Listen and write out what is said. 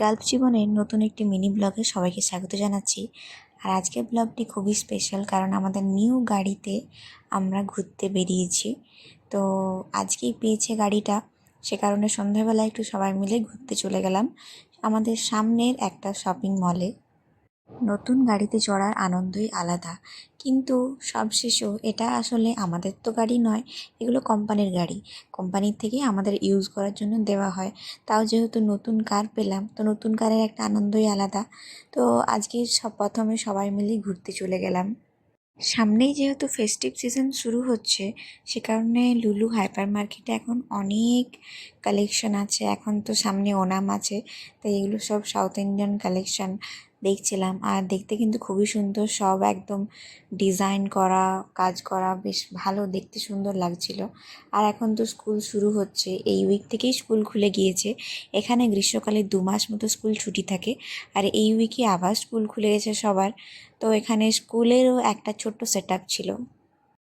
গাল্প জীবনের নতুন একটি মিনি ব্লগে সবাইকে স্বাগত জানাচ্ছি। আর আজকের ব্লগটি খুবই স্পেশাল কারণ আমাদের নিউ গাড়িতে আমরা ঘুরতে বেরিয়েছি। তো আজকেই পেয়েছে গাড়িটা, সে কারণে সন্ধ্যাবেলা একটু সবাই মিলে ঘুরতে চলে গেলাম। আমাদের সামনের একটা শপিং মলে নতুন গাড়িতে চড়ার আনন্দই আলাদা। কিন্তু সবশেষেও এটা আসলে আমাদের তো গাড়ি নয়, এগুলো কোম্পানির গাড়ি। কোম্পানির থেকে আমাদের ইউজ করার জন্য দেওয়া হয়। তাও যেহেতু নতুন কার পেলাম, তো নতুন কারের একটা আনন্দই আলাদা। তো আজকে সব প্রথমে সবাই মিলে ঘুরতে চলে গেলাম। সামনেই যেহেতু ফেস্টিভ সিজন শুরু হচ্ছে, সে কারণে লুলু হাইপার মার্কেটে এখন অনেক কালেকশন আছে। এখন তো সামনে ওনাম আছে, তাই এগুলো সব সাউথ ইন্ডিয়ান কালেকশন দেখছিলাম। আর দেখতে কিন্তু খুবই সুন্দর। সব একদম ডিজাইন করা, কাজ করা বেশ ভালো। দেখতে সুন্দর লাগছিল। আর এখন তো স্কুল শুরু হচ্ছে। এই উইক থেকেই স্কুল খুলে গিয়েছে। এখানে গ্রীষ্মকালে দু মাস মতো স্কুল ছুটি থাকে। আর এই উইকে আবার স্কুল খুলে গেছে সবার। তো এখানে স্কুলেরও একটা ছোট্ট সেট ছিল।